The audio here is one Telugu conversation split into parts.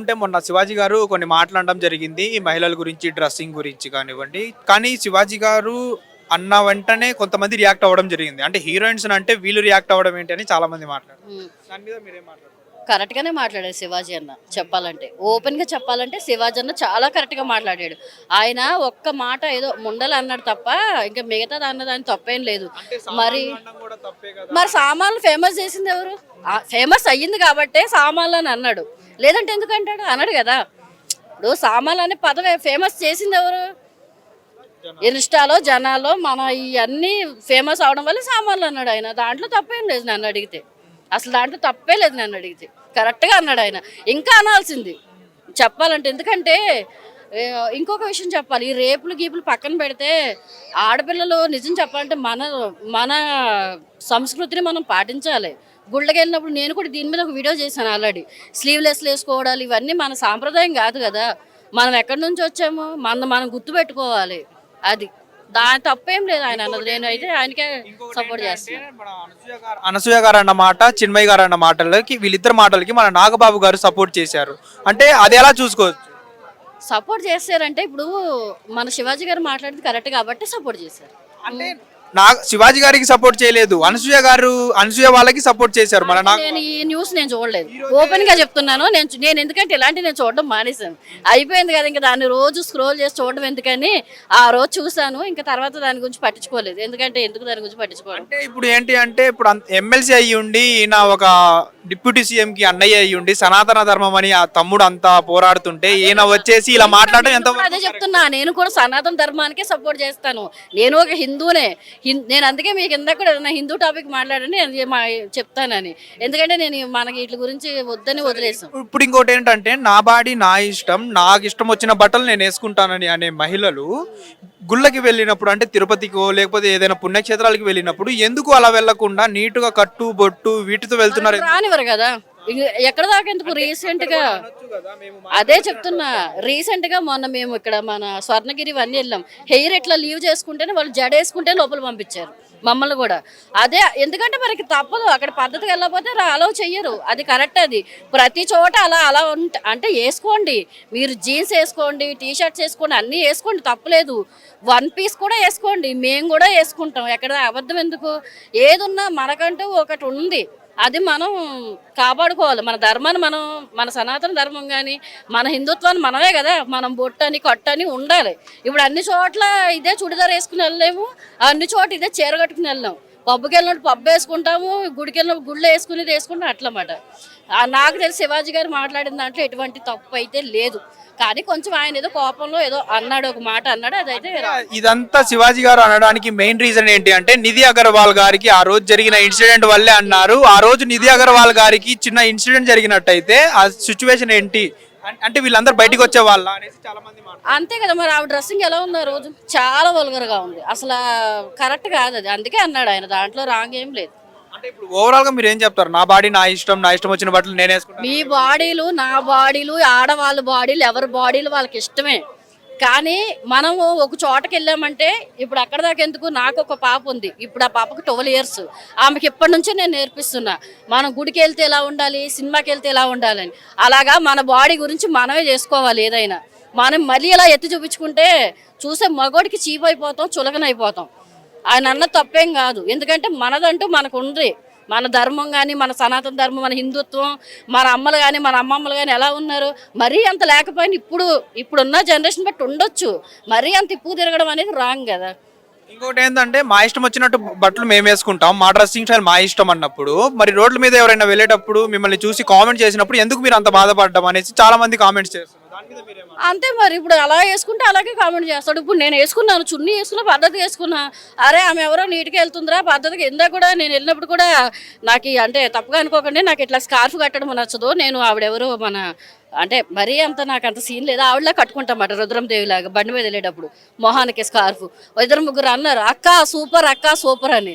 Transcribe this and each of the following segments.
ఉంటే మొన్న శివాజీ గారు కొన్ని మాట్లాడడం జరిగింది ఈ మహిళల గురించి డ్రెస్సింగ్ గురించి కానివ్వండి. కానీ శివాజీ గారు అన్న వెంటనే కొంతమంది రియాక్ట్ అవ్వడం జరిగింది. అంటే హీరోయిన్స్ అంటే వీళ్ళు రియాక్ట్ అవ్వడం ఏంటి అని చాలా మంది మాట్లాడారు దాని మీద మీరేం మాట్లాడారు కరెక్ట్ గానే మాట్లాడాడు శివాజీ అన్న చెప్పాలంటే. ఓపెన్గా చెప్పాలంటే శివాజీ అన్న చాలా కరెక్ట్గా మాట్లాడాడు. ఆయన ఒక్క మాట ఏదో ముండలు అన్నాడు తప్ప ఇంకా మిగతా అన్నది ఆయన తప్పేం లేదు. మరి మరి సామాన్లు ఫేమస్ చేసింది ఎవరు? ఫేమస్ అయ్యింది కాబట్టే సామాన్లు అని అన్నాడు. లేదంటే ఎందుకు అంటాడు అన్నాడు కదా. ఇప్పుడు సామాన్లు అనే పదవి ఫేమస్ చేసింది ఎవరు? ఇన్స్టాలో జనాల్లో మన ఇవన్నీ ఫేమస్ అవడం వల్ల సామాన్లు అన్నాడు ఆయన. దాంట్లో తప్పేం లేదు నన్ను అడిగితే. అసలు దాంట్లో తప్పే లేదు నన్ను అడిగితే. కరెక్ట్గా అన్నాడు ఆయన. ఇంకా అనాల్సింది. చెప్పాలంటే ఎందుకంటే ఇంకొక విషయం చెప్పాలి. ఈ రేపులు గీపులు పక్కన పెడితే ఆడపిల్లలు నిజం చెప్పాలంటే మన మన సంస్కృతిని మనం పాటించాలి. గుళ్ళకి వెళ్ళినప్పుడు నేను కూడా దీని మీద ఒక వీడియో చేశాను ఆల్రెడీ. స్లీవ్లెస్లు వేసుకోవడాలు ఇవన్నీ మన సాంప్రదాయం కాదు కదా. మనం ఎక్కడి నుంచి వచ్చాము మన మనం గుర్తుపెట్టుకోవాలి అది. దాని తప్పేం లేదు ఆయన అన్నది. నేను అయితే ఆయనకే సపోర్ట్ చేస్తాను. అనసూయ గారు అన్న మాట చిన్మయ్య గారు అన్న మాటలకి వీళ్ళిద్దరు మాటలకి మన నాగబాబు గారు సపోర్ట్ చేశారు. అంటే అది ఎలా చూసుకోవచ్చు? సపోర్ట్ చేశారంటే ఇప్పుడు మన శివాజీ గారు మాట్లాడింది కరెక్ట్ కాబట్టి సపోర్ట్ చేశారు. అంటే నా శివాజీ గారికి సపోర్ట్ చేయలేదు. అనసూయ గారు అనసూయ వాళ్ళకి సపోర్ట్ చేశారు. మన నాగ నేను ఈ న్యూస్ నేను చూడలేదు. ఓపెన్గా చెప్తున్నాను. నేను నేను ఎందుకంటే ఇలాంటి నేను చూడడం మానేశాను. అయిపోయింది కదా ఇంకా దాన్ని రోజు స్క్రోల్ చేసి చూడడం ఎందుకని ఆ రోజు చూసాను ఇంకా తర్వాత దాని గురించి పట్టించుకోలేదు. ఎందుకంటే ఎందుకు దాని గురించి పట్టించుకోవడం అంటే ఇప్పుడు ఏంటి అంటే ఇప్పుడు ఎమ్మెల్సీ అయ్యి ఉండి ఈయన ఒక డిప్యూటీ సీఎం కి అన్నయ్య అయ్యి ఉండి సనాతన ధర్మం అని ఆ తమ్ముడు అంతా పోరాడుతుంటే ఈయన వచ్చేసి ఇలా మాట్లాడడం ఎంత అదే చెప్తున్నా. నేను కూడా సనాతన ధర్మానికే సపోర్ట్ చేస్తాను. నేను ఒక హిందూనే. నేను అందుకే మీకు ఇందాక కూడా నా హిందూ టాపిక్ మాట్లాడండి చెప్తానని. ఎందుకంటే నేను మనకి వీటి గురించి వద్దని వదిలేసాం. ఇప్పుడు ఇంకోటి ఏంటంటే నా బాడీ నా ఇష్టం నాకు ఇష్టం వచ్చిన బట్టలు నేను వేసుకుంటానని అనే మహిళలు గుళ్ళకి వెళ్ళినప్పుడు అంటే తిరుపతికో లేకపోతే ఏదైనా పుణ్యక్షేత్రాలకి వెళ్ళినప్పుడు ఎందుకు అలా వెళ్ళకుండా నీటుగా కట్టు బొట్టు వీటితో వెళ్తున్నారు? రానివ్వరు కదా. ఎక్కడ దాకా ఎందుకు? రీసెంట్గా అదే చెప్తున్నా. రీసెంట్గా మొన్న మేము ఇక్కడ మన స్వర్ణగిరి ఇవన్నీ వెళ్ళాం. హెయిర్ ఇట్లా లీవ్ చేసుకుంటేనే వాళ్ళు జడ వేసుకుంటే లోపల పంపించారు. మమ్మల్ని కూడా. అదే ఎందుకంటే మనకి తప్పదు. అక్కడ పద్ధతికి వెళ్ళకపోతే అలౌ చెయ్యరు. అది కరెక్ట్ అది. ప్రతి చోట అలా అలా అంటే వేసుకోండి. మీరు జీన్స్ వేసుకోండి టీ షర్ట్స్ వేసుకోండి అన్నీ వేసుకోండి. తప్పులేదు వన్ పీస్ కూడా వేసుకోండి. మేము కూడా వేసుకుంటాం. ఎక్కడ అబద్ధం ఎందుకు? ఏదున్నా మనకంటూ ఒకటి ఉంది. అది మనం కాపాడుకోవాలి. మన ధర్మాన్ని మనం మన సనాతన ధర్మం కానీ మన హిందుత్వాన్ని మనమే కదా మనం బొట్టని కొట్టని ఉండాలి. ఇప్పుడు అన్ని చోట్ల ఇదే చుడిదార్ వేసుకుని వెళ్ళలేము అన్ని చోట్ల ఇదే చీర కట్టుకుని వెళ్ళాం పబ్బుకి వెళ్ళినప్పుడు పబ్బు వేసుకుంటాము గుడికి వెళ్ళినప్పుడు గుళ్ళు వేసుకునేది వేసుకుంటాం అట్లమాట. నాకు తెలిసి శివాజీ గారు మాట్లాడిన దాంట్లో ఎటువంటి తప్పు అయితే లేదు. కానీ కొంచెం ఆయన ఏదో కోపంలో ఏదో అన్నాడు ఒక మాట అన్నాడు అదైతే ఇదంతా శివాజీ గారు అనడానికి మెయిన్ రీజన్ ఏంటి అంటే నిధి అగర్వాల్ గారికి ఆ రోజు జరిగిన ఇన్సిడెంట్ వల్లే అన్నారు. ఆ రోజు నిధి అగర్వాల్ గారికి చిన్న ఇన్సిడెంట్ జరిగినట్టయితే ఆ సిచ్యువేషన్ ఏంటి? అంటే వీళ్ళందరూ బయటికి వచ్చే వాళ్ళ అనేసి చాలా మంది. అంతే కదా మరి ఆవిడ డ్రెస్సింగ్ ఎలా ఉంది రోజు? చాలా వల్గర్గా ఉంది. అసలు కరెక్ట్ కాదు అది. అందుకే అన్నాడు ఆయన. దాంట్లో రాంగ్ ఏం లేదు. అంటే ఇప్పుడు ఓవరాల్గా మీరు ఏం చెప్తారు? నా బాడీ నా ఇష్టం నా ఇష్టం వచ్చిన బట్టలు నేను మీ బాడీలు నా బాడీలు ఆడవాళ్ళ బాడీలు ఎవరి బాడీలు వాళ్ళకి ఇష్టమే. కానీ మనము ఒక చోటకి వెళ్ళామంటే ఇప్పుడు అక్కడ దాకా ఎందుకు? నాకు ఒక పాప ఉంది. ఇప్పుడు ఆ పాపకు ట్వెల్వ్ ఇయర్స్ ఆమెకి ఇప్పటి నుంచే నేను నేర్పిస్తున్నా. మనం గుడికి వెళ్తే ఎలా ఉండాలి? సినిమాకి వెళ్తే ఎలా ఉండాలని. అలాగా మన బాడీ గురించి మనమే చేసుకోవాలి ఏదైనా. మనం మళ్ళీ ఇలా ఎత్తి చూపించుకుంటే చూసే మగోడికి చీప్ అయిపోతాం చులకనైపోతాం. ఆయన అన్న తప్పేం కాదు. ఎందుకంటే మనదంటూ మనకు ఉంది. మన ధర్మం కానీ మన సనాతన ధర్మం మన హిందుత్వం మన అమ్మలు కానీ మన అమ్మమ్మలు కానీ ఎలా ఉన్నారు? మరీ అంత లేకపోయినా ఇప్పుడు ఇప్పుడున్న జనరేషన్ బట్టి ఉండొచ్చు. మరీ అంత ఇప్పు తిరగడం అనేది రాంగ్ కదా. ఇంకోటి ఏంటంటే మా ఇష్టం వచ్చినట్టు బట్టలు మేము వేసుకుంటాం. మా డ్రెస్సింగ్ స్టైల్ మా ఇష్టం అన్నప్పుడు మరి రోడ్ల మీద ఎవరైనా వెళ్ళేటప్పుడు మిమ్మల్ని చూసి కామెంట్ చేసినప్పుడు ఎందుకు మీరు అంత బాధపడ్డం అనేసి చాలా మంది కామెంట్స్ చేస్తున్నారు. అంతే మరి ఇప్పుడు అలా వేసుకుంటే అలాగే కామెంట్ చేస్తాడు. ఇప్పుడు నేను వేసుకున్నాను చున్నీ వేసుకున్న పద్ధతి వేసుకున్నా. అరే ఆమె ఎవరో నీట్గా వెళ్తుందిరా పద్ధతికి ఇందా కూడా నేను వెళ్ళినప్పుడు కూడా నాకు అంటే తప్పుగా అనుకోకండి నాకు ఇట్లా స్కార్ఫ్ కట్టడం నచ్చదు. నేను ఆవిడెవరో మన అంటే మరీ అంత నాకు అంత సీన్ లేదు. ఆవిడలా కట్టుకుంటామాట రుద్రం దేవిలాగా బండి మీద వెళ్ళేటప్పుడు మొహానికి స్కార్ఫ్ ఇద్దరు ముగ్గురు అన్నారు అక్క సూపర్ అక్క సూపర్ అని.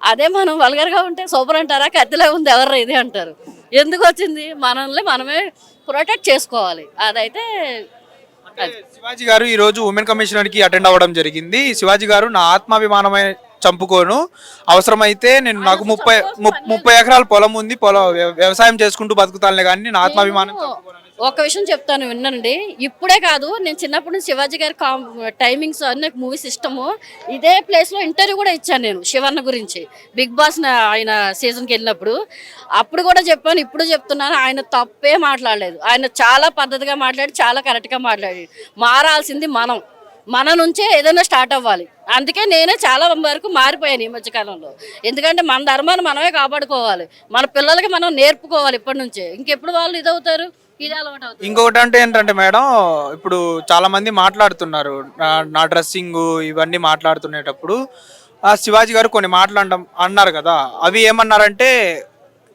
అదే మనం వల్గర్గా ఉంటే సూపర్ అంటారా? కత్తిలా ఉంది ఎవరు ఇది అంటారు. ఎందుకు వచ్చింది? మనల్ని మనమే ప్రొటెక్ట్ చేసుకోవాలి. అదైతే శివాజీ గారు ఈ రోజు ఉమెన్ కమిషనర్కి అటెండ్ అవ్వడం జరిగింది. శివాజీ గారు నా ఆత్మాభిమానమే చంపుకోను. అవసరమైతే నేను నాకు ముప్పై ముప్పై ఎకరాల పొలం ఉంది. పొలం వ్య- వ్యవసాయం చేసుకుంటూ బతుకుతానులే కానీ నా ఆత్మాభిమానం చంపుకోను ఒక విషయం చెప్తాను వినండి. ఇప్పుడే కాదు నేను చిన్నప్పటి నుంచి శివాజీ గారి కామ్ టైమింగ్స్ అన్ని మూవీస్ ఇష్టము ఇదే ప్లేస్లో ఇంటర్వ్యూ కూడా ఇచ్చాను నేను శివన్న గురించి. బిగ్ బాస్ ఆయన సీజన్కి వెళ్ళినప్పుడు. అప్పుడు కూడా చెప్పాను ఇప్పుడు చెప్తున్నాను ఆయన తప్పే మాట్లాడలేదు. ఆయన చాలా పద్ధతిగా మాట్లాడి చాలా కరెక్ట్గా మాట్లాడి. మారాల్సింది మనం. మన నుంచే ఏదైనా స్టార్ట్ అవ్వాలి. అందుకే నేనే చాలా వరకు మారిపోయాను ఈ మధ్యకాలంలో ఎందుకంటే మన ధర్మాన్ని మనమే కాపాడుకోవాలి. మన పిల్లలకి మనం నేర్పుకోవాలి ఇప్పటి నుంచే. ఇంకెప్పుడు వాళ్ళు ఇదవుతారు? ఇది అలవాటు అవుతుంది. ఇంకొకటి అంటే ఏంటంటే మేడం ఇప్పుడు చాలా మంది మాట్లాడుతున్నారు. నా- నా డ్రెస్సింగ్ ఇవన్నీ మాట్లాడుతునేటప్పుడు ఆ శివాజీ గారు కొన్ని మాట్లాడడం అన్నారు కదా. అవి ఏమన్నారంటే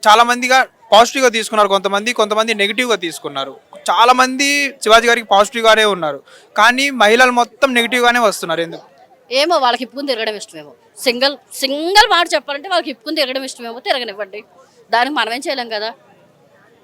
చాలా మందిగా పాజిటివ్గా తీసుకున్నారు కొంతమంది కొంతమంది నెగిటివ్గా తీసుకున్నారు. చాలా మంది శివాజీ గారికి పాజిటివ్గానే ఉన్నారు. కానీ మహిళలు మొత్తం నెగిటివ్గానే వస్తున్నారు. ఎందుకు? ఏమో వాళ్ళకి ఇప్పుకుని తిరగడం ఇష్టమేమో. సింగిల్ సింగిల్ మాట చెప్పాలంటే వాళ్ళకి ఇప్పుకుని తిరగడం ఇష్టమేమో తిరగనివ్వండి. దానికి మనం ఏం చేయలేం కదా.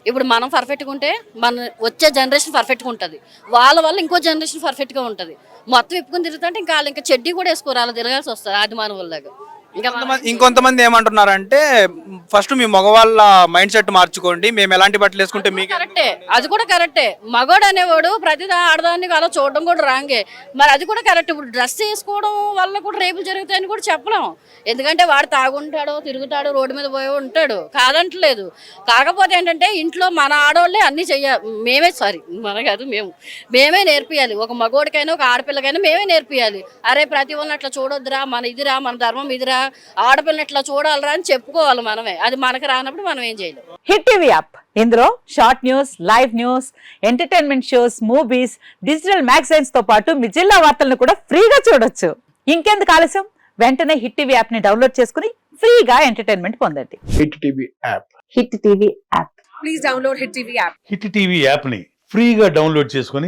ఇప్పుడు మనం పర్ఫెక్ట్గా ఉంటే మన వచ్చే జనరేషన్ పర్ఫెక్ట్గా ఉంటుంది. వాళ్ళ వల్ల ఇంకో జనరేషన్ పర్ఫెక్ట్గా ఉంటుంది. మొత్తం ఇప్పుకుని తిరుగుతుంటే ఇంకా వాళ్ళు ఇంకా చెడ్డీ కూడా వేసుకోరు అలా తిరగాల్సి వస్తుంది ఆది మానవుల్లాగా వల్లగా ఇంకా మనం- కొంతమంది ఇంకొంతమంది ఏమంటున్నారంటే ఫస్ట్ మీ మగవాళ్ళ మైండ్ సెట్ మార్చుకోండి మేము ఎలాంటి బట్టలు వేసుకుంటే మీకు కరెక్టే. అది కూడా కరెక్టే. మగోడు అనేవాడు ప్రతి ఆడదాన్ని అలా చూడడం కూడా రాంగే. మరి అది కూడా కరెక్ట్. ఇప్పుడు డ్రెస్ వేసుకోవడం వల్ల కూడా రేపులు జరుగుతాయని కూడా చెప్పలేం. ఎందుకంటే వాడు తాగుంటాడో తిరుగుతాడో రోడ్డు మీద పోయి ఉంటాడు. కాదంటలేదు. కాకపోతే ఏంటంటే ఇంట్లో మన ఆడవాళ్ళే అన్నీ చెయ్య మేమే సారీ మన కాదు మేము. మేమే నేర్పియాలి. ఒక మగోడికైనా ఒక ఆడపిల్లకైనా మేమే నేర్పియాలి. అరే ప్రతి వాళ్ళని అట్లా చూడొద్దురా మన ఇదిరా మన ధర్మం ఇదిరా ఆడపిల్లని ఇట్లా చూడాలిరా అని చెప్పుకోవాలి మనమే. అది మనకు రానప్పుడు మనం ఏం చేయలేం. Hit TV app. ఇందులో short news live news entertainment shows movies digital మ్యాగజైన్స్తో పాటు మీ జిల్లా వార్తలను కూడా ఫ్రీగా చూడొచ్చు. ఇంకెందుకు ఆలస్యం? వెంటనే హిట్ టీవీ యాప్ని డౌన్లోడ్ చేసుకుని ఫ్రీగా ఎంటర్టైన్మెంట్ పొందండి. Hit TV app. Hit TV app. Please download Hit TV app. Hit TV యాప్ని ఫ్రీగా డౌన్లోడ్ చేసుకొని